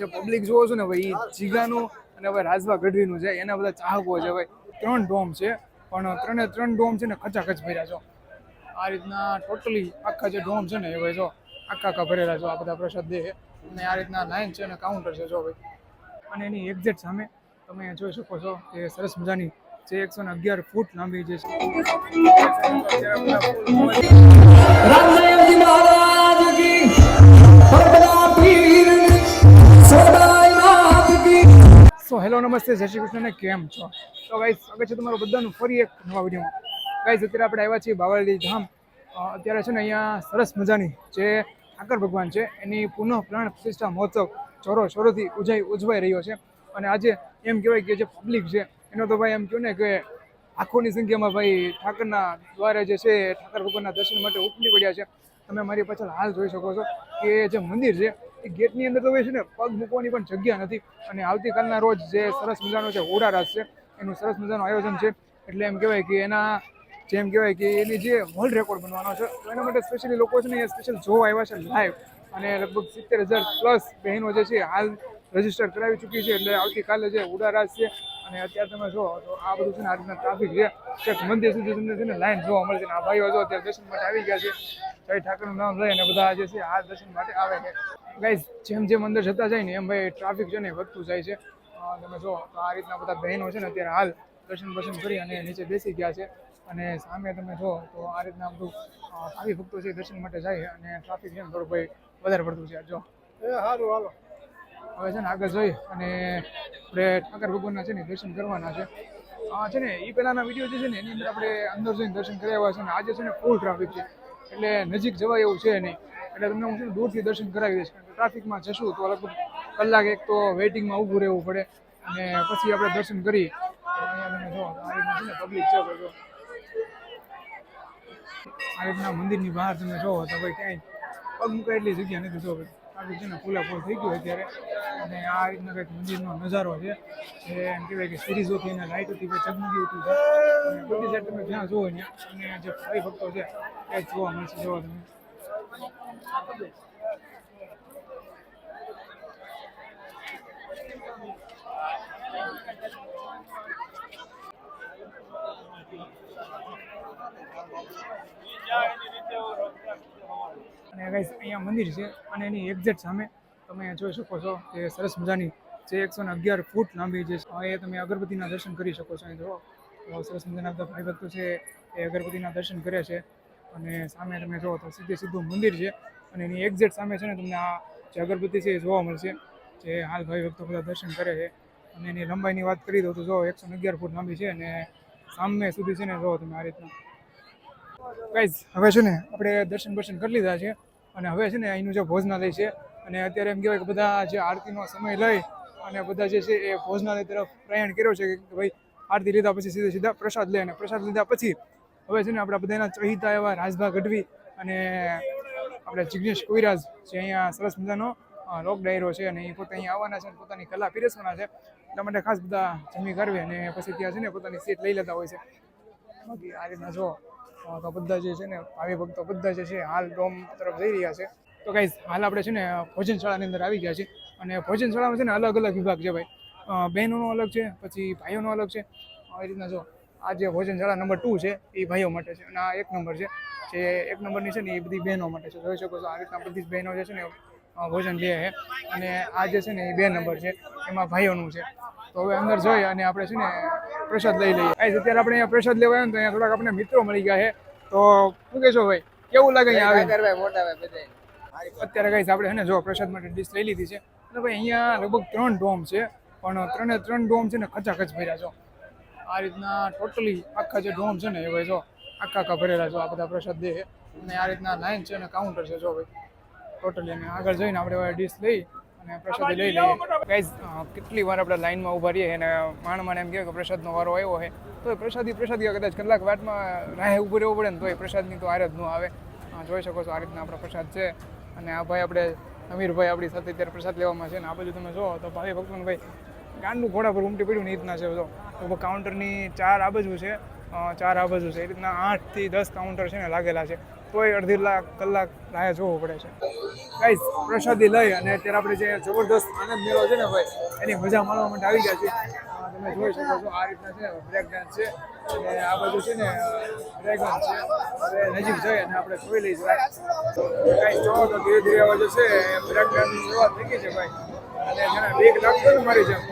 જે પબ્લિક જોવો છો ને ભાઈ એ જીગાનું અને હવે રાજવા ગઢવીનું છે એના બધા ચાહકો છે ભાઈ, ત્રણ ડોમ છે. પણ ત્રણે ત્રણ ડોમ છે ને ખચાખચ ભર્યા છો. આ રીતના ટોટલી આખા જે ડોમ છે ને એ ભાઈ જો, આખા આખા ભરેલા છો આ બધા પ્રસાદ દે અને આ રીતના લાઈન છે અને કાઉન્ટર છે જો ભાઈ. અને એની એક્ઝેક્ટ સામે તમે જોઈ શકો છો કે સરસ મજાની જે એકસો ને અગિયાર ફૂટ લાંબી જે છે. સો હેલો, નમસ્તે, જય શ્રી કૃષ્ણને કેમ છો? તો ગાઈસ સ્વાગત છે તમારું બધાનું ફરી એક નવા વિડીયોમાં. ગાઈસ અત્યારે આપણે આવ્યા છીએ બાવળી ધામ. અત્યારે છે ને અહીંયા સરસ મજાની જે ઠાકર ભગવાન છે, એની પુનઃ પ્રાણ પ્રતિષ્ઠા મહોત્સવ ચોરો ચોરોથી ઉજાઈ ઉજવાઈ રહ્યો છે. અને આજે એમ કહેવાય કે જે પબ્લિક છે, એનો તો ભાઈ એમ કહ્યું ને કે લાખોની સંખ્યામાં ભાઈ ઠાકરના દ્વારા જે છે, ઠાકર ભગવાનના દર્શન માટે ઉપડી પડ્યા છે. તમે મારી પાછળ હાલ જોઈ શકો છો કે જે મંદિર છે એ ગેટની અંદર તો છે ને પગ મૂકવાની પણ જગ્યા નથી. અને આવતીકાલના રોજ જે સરસ મજાનો જે હોડારાસ છે, એનું સરસ મજાનું આયોજન છે. એટલે એમ કહેવાય કે એના જેમ કહેવાય કે એની જે વર્લ્ડ રેકોર્ડ બનવાનો છે, તો એના માટે સ્પેશિયલી લોકો છે ને એ સ્પેશિયલ જોવા આવ્યા છે લાઈવ અને લગભગ સિત્તેર હજાર પ્લસ બહેનો જે છે હાલ રજિસ્ટર કરાવી ચૂકી છે. એટલે આવતીકાલે જે ઉડારાસ છે, અને અત્યારે તમે જો તો આ બધું છે ને આ ટ્રાફિક છે. ચેક મંદિર સુધી તમને છે ને લાઈન જોવા મળશે આ ભાઈઓ જો અત્યારે દર્શન માટે આવી ગયા છે. જય ઠાકરનું નામ લઈ અને બધા જે છે આ દર્શન માટે આવે છે. ગાઈઝ જેમ જેમ અંદર જતા જાય ને એમ ભાઈ ટ્રાફિક છે ને વધતું જાય છે. તમે જો તો આ રીતના બધા બહેનો છે ને અત્યારે હાલ દર્શન બર્શન કરી અને નીચે બેસી ગયા છે. અને સામે તમે જો તો આ રીતના બધું આવી ભક્તો છે દર્શન માટે જાય અને ટ્રાફિક છે ને થોડું ભાઈ વધારે પડતું છે. જો. જો સારું હાલો. હવે છે ને આગળ જઈ અને આપણે ઠાકર ભગવાનના છે ને દર્શન કરવાના છે. આ છે ને એ પહેલાના વીડિયો જે છે ને એની અંદર આપણે અંદર જઈને દર્શન કર્યા છે ને આજે છે ને ફૂલ ટ્રાફિક છે. એટલે નજીક જવાય એવું છે નહીં. એટલે તમને હું છે દૂરથી દર્શન કરાવી દઈશ. કારણ કે ટ્રાફિકમાં જશું તો લગભગ કલાક એક તો વેઇટિંગમાં ઊભું રહેવું પડે. અને પછી આપણે દર્શન કરી અહીંયા તમે જો, આ રીતના પબ્લિક છે આ રીતના મંદિરની બહાર તમે જોવો તો ભાઈ ક્યાંય પગ મૂકાય એટલી જગ્યા નથી જો ટ્રાફિક છે ને ફૂલા ફૂલ થઈ ગયું અત્યારે. અને આ રીતના કંઈક મંદિરનો નજારો છે. જે એમ કહેવાય કે સિરીઝોથી અને લાઇટોથી કંઈ ચગમગી ઉઠ્યું છે. અને બધી સાઈડ તમે જ્યાં જુઓ ત્યાં, અને જે ભાઈ ભક્તો છે એ જોવા મળશે જોવા તમે. અને ગાઈસ અહીંયા મંદિર છે અને એની એક્ઝેક્ટ સામે તમે જોઈ શકો છો કે સરસ મજાની જે એકસો ને અગિયાર ફૂટ લાંબી જે એ તમે અગરબત્તીના દર્શન કરી શકો છો અહીં જો સરસ મજાના બધા ભાઈ ભક્તો છે એ અગરબત્તીના દર્શન કરે છે. અને સામે તમે જો તો સીધે સીધું મંદિર છે અને એની એક્ઝેક્ટ સામે છે ને તમને આ જે અગરબત્તી છે એ જોવા મળશે. જે હાલ ભાઈ ભક્તો બધા દર્શન કરે છે. અને એની લંબાઈની વાત કરી દઉં તો જો એકસો અગિયાર ફૂટ લાંબી છે અને સામે સુધી છે ને જો તમે આ રીતના. ગાઈઝ હવે છે ને આપણે દર્શન બર્શન કરી લીધા છે અને હવે છે ને અહીંનું જે ભોજનાલય છે અને અત્યારે એમ કહેવાય કે બધા જે આરતીનો સમય લઈ અને બધા જે છે એ ભોજનાલય તરફ પ્રયાણ કર્યો છે કે ભાઈ આરતી લીધા પછી સીધે સીધા પ્રસાદ લે અને પ્રસાદ લીધા પછી હવે છે ને આપણા બધાના ચહિતા એવા રાજભા ગઢવી અને આપણે જિગ્નેશ કોઈરાજ જે અહીંયા સરસ મજાનો લોક ડાયરો છે અને એ પોતે અહીંયા આવવાના છે અને પોતાની કલા પીરસવાના છે. એટલા માટે ખાસ બધા જમી કરવી અને પછી ત્યાં છે ને પોતાની સીટ લઈ લેતા હોય છે. બાકી આ રીતના જો તો બધા જે છે ને ભાવિ ભક્તો બધા જે છે હાલ ડોમ તરફ જઈ રહ્યા છે. તો ગાઈઝ હાલ આપણે છે ને ભોજનશાળાની અંદર આવી ગયા છે અને ભોજનશાળામાં છે ને અલગ અલગ વિભાગ છે ભાઈ. બહેનોનો અલગ છે, પછી ભાઈઓનો અલગ છે. આવી રીતના જો આ જે ભોજનશાળા નંબર ટુ છે એ ભાઈઓ માટે છે. અને આ એક નંબર છે જે એક નંબરની છે ને એ બધી બહેનો માટે છે. જોઈ શકો છો આ રીતના બધી જ બહેનો જે છે ને ભોજન લે છે. અને આ જે છે ને એ બે નંબર છે એમાં ભાઈઓનું છે. તો હવે અંદર જઈ અને આપણે છે ને પ્રસાદ લઈ લઈએ. ગાઈઝ અત્યારે આપણે અહીંયા પ્રસાદ લેવા આવ્યો ને તો અહીંયા થોડાક આપણે મિત્રો મળી ગયા છે. તો શું કહેશો ભાઈ? કેવું લાગે અહીંયા આવે અત્યારે કઈ આપણે છે ને જો પ્રસાદ માટે ડીશ લઈ લીધી છે. અને ભાઈ અહીંયા લગભગ ત્રણ ડોમ છે. પણ ત્રણે ત્રણ ડોમ છે ને ખચાખચ ભર્યા છો. આ રીતના ટોટલી આખા જે ડોમ છે ને એ ભાઈ જો આખા આખા ભરેલા છો, આ બધા પ્રસાદ દે અને આ રીતના લાઈન છે અને કાઉન્ટર છે, જો ભાઈ. ટોટલી અને આગળ જઈને આપણે ડીશ લઈ અને પ્રસાદી લઈ લઈએ. ગાઈઝ કેટલી વાર આપણે લાઈનમાં ઊભા રહીએ અને માણ માણ એમ કહે કે પ્રસાદનો વારો આવ્યો છે. તો એ પ્રસાદી પ્રસાદી કદાચ કલાક વાટમાં રાહે ઊભું રહેવું પડે ને તો એ પ્રસાદની તો જ ન આવે. જોઈ શકો છો આ રીતના આપણો પ્રસાદ છે. અને આ ભાઈ આપણે, અમીરભાઈ આપણી સાથે અત્યારે પ્રસાદ લેવામાં છે. ને આ બાજુ તમે જો તો ભાઈ ભક્તોને ભાઈ ગાંડનું ઘોડા પર ઉમટી પડ્યું ને રીતના છે બધો. કાઉન્ટરની ચાર આ બાજુ છે ચાર આ છે. એ રીતના આઠથી દસ કાઉન્ટર છે ને લાગેલા છે. તોય અડધી લાખ, કલાક રાહ જોવું પડે છે. ગાઈસ પ્રસાદી લઈ અને અત્યારે આપણે જે જબરદસ્ત આનંદ મેળો છે ને ભાઈ, એની મજા માણવા માટે આવી ગયા છે તમે જોઈ શકો છો, આ રીતના છે બ્રેક ડાન્સ છે. અને આ બધું છે ને ડ્રેગન છે. હવે નજીક જઈએ અને આપણે જોઈ લઈશું. ગાઈસ જોવો તો ધીરે ધીરે હવે જે છે બ્રેક ડાન્સની શરૂઆત થઈ ગઈ છે ભાઈ. અને જેને બેગ લાગતો ને મારી જેમ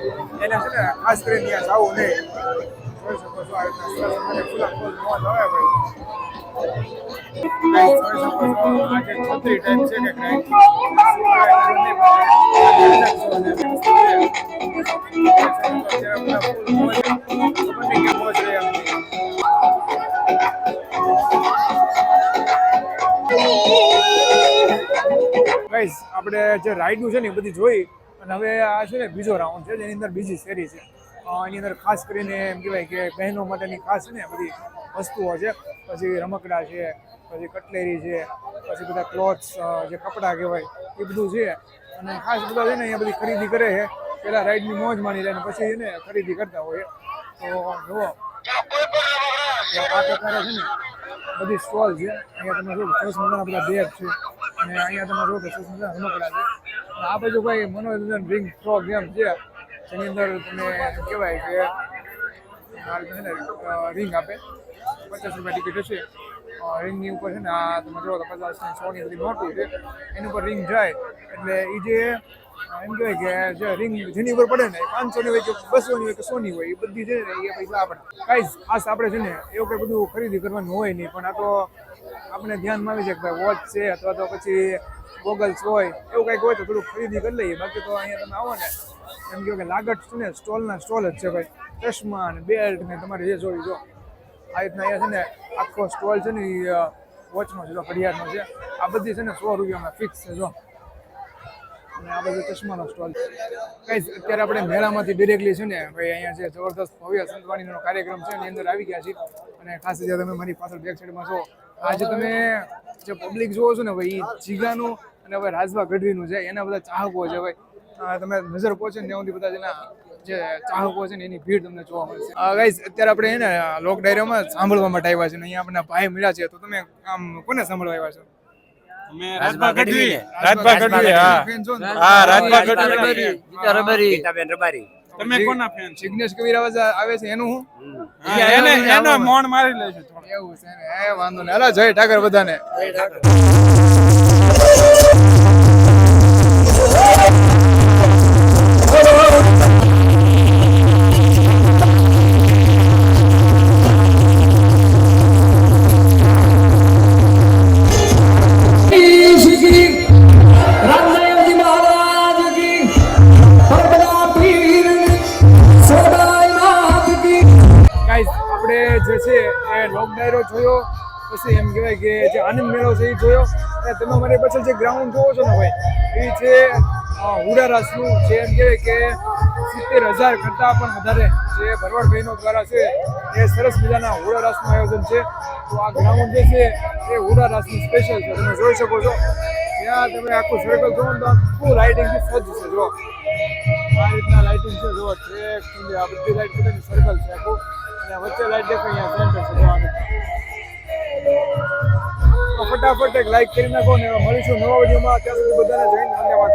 એને છે ને ખાસ કરીને ત્યાં જવું નહીં. જોઈ શકો છો આ રીતના સરસ મને ખુલ્લા ખુલ્લ મોજ આવે ભાઈ. જોઈ શકો છો આજે છત્રી ટાઈપ છે કે કાંઈ ગાઈસ આપણે જે રાઈડનું છે ને એ બધી જોઈ. અને હવે આ છે ને બીજો રાઉન્ડ છે, જેની અંદર બીજી શેરી છે. એની અંદર ખાસ કરીને એમ કહેવાય કે બહેનો માટેની ખાસ ને બધી વસ્તુઓ છે. પછી રમકડા છે, પછી કટલેરી છે, પછી બધા ક્લોથ્સ જે કપડાં કહેવાય, એ બધું છે. અને ખાસ બધા છે ને અહીંયા બધી ખરીદી કરે છે. પહેલાં રાઈડની મોજ માણી લે પછી છે ને ખરીદી કરતા હોય તો જુઓ. આ પ્રકારે છે ને બધી સ્ટોલ છે. અહીંયા તમે જો મજાના બધા બેગ છે. અને અહીંયા તમે જો કે રમકડા છે. આ બધું ભાઈ મનોરંજન રિંગ થ્રો ગેમ છે તેની અંદર તમે કહેવાય કે રિંગ આપે. પચાસ રૂપિયા ટિકિટ હશે. રિંગની ઉપર છે ને, આ તમે જો પચાસ સોની બધી મોટું છે. એની ઉપર રિંગ જાય. એટલે એ જે એમ કહેવાય કે, જે રિંગ જેની ઉપર પડે ને, પાંચસોની હોય કે બસોની હોય કે સોની હોય એ બધી છે ને એ પૈસા આપણે કાંઈ ખાસ આપણે છે ને, એવું કંઈ બધું ખરીદી કરવાનું હોય નહીં. પણ આ તો આપણે ધ્યાનમાં આવી છે કે ભાઈ વોચ છે અથવા તો પછી ગોગલ્સ હોય, એવું કંઈક હોય તો થોડું ખરીદી કરી લઈએ. બાકી તો અહીંયા તમે આવો ને, એમ કહો કે લાગત છે ને, સ્ટોલના સ્ટોલ જ છે ભાઈ. ચશ્મા ને બેલ્ટ ને તમારે જે જોયું જો. આ રીતના અહીંયા છે ને, આખો સ્ટોલ છે ને, એ વોચનો છે, જો, ઘડિયાળનો છે. આ બધી છે ને સો રૂપિયામાં ફિક્સ છે, જો. અને આ બધું ચશ્માનો સ્ટોલ છે. કઈ અત્યારે આપણે મેળામાંથી ડિરેક્ટલી છે ને, ભાઈ, અહીંયા છે જબરદસ્ત ભવ્ય સંતવાણીનો કાર્યક્રમ છે, એની અંદર આવી ગયા છે અને ખાસ જે તમે મારી પાછળ બેક સાઈડમાં છો આજે તમે જે પબ્લિક જોવો છો ને ભાઈ એ જીગાનું અને હવે રાજભા ગઢવીનું છે એના બધા ચાહકો છે ભાઈ. તમે નજર પહોંચે ને સુધી બધા જેના જે ચાહકો છે ને એની ભીડ તમને જોવા મળશે. ગાઈઝ અત્યારે આપણે એને લોક ડાયરામાં સાંભળવા માટે આવ્યા છે ને અહીંયા આપણને ભાઈ મળ્યા છે. તો તમે આમ કોને સાંભળવા આવ્યા છો? અમે રાજભા ગઢવી. રાજભા ગઢવી હા. ફેન છો ને? હા, રાજભા ગઢવી. રબારી રબારી. તમે કોના ફેન છો? જિગ્નેશ કવિર આવે છે એનું હું? એને એનો મોણ મારી લેજો એવું છે ને એ વાંધો નહીં. હાલો જય ઠાકર બધાને. શ્રી છે એ લોક ડાયરો જોયો, પછી એમ કહેવાય કે જે આનંદ મેળો છે એ જોયો. અને તમે મારી પાછળ જે ગ્રાઉન્ડ જોવો છો ને ભાઈ, એ છે હુડારાસનું હુડા રાસનું જે એમ કહેવાય કે સિત્તેર હજાર કરતાં પણ વધારે જે ભરવાડભાઈનો દ્વારા છે, એ સરસ મજાના હુડારાસનું આયોજન છે. તો આ ગ્રાઉન્ડ જે છે, એ હુડા રાસનું સ્પેશિયલ છે. તમે જોઈ શકો છો. ત્યાં તમે આખું સર્કલ જોવો તો આખું લાઇટિંગથી સજ્જ છે જો આ રીતના લાઇટિંગ છે જો ટ્રેક આ બધી લાઇટ સર્કલ છે આખું. વચ્ચે લાઈટ દેખાય અહીંયા ફટાફટ એક લાઈક કરી નાખો ને મળીશું નવા વિડીયોમાં ત્યાં સુધી બધાને જઈને ધન્યવાદ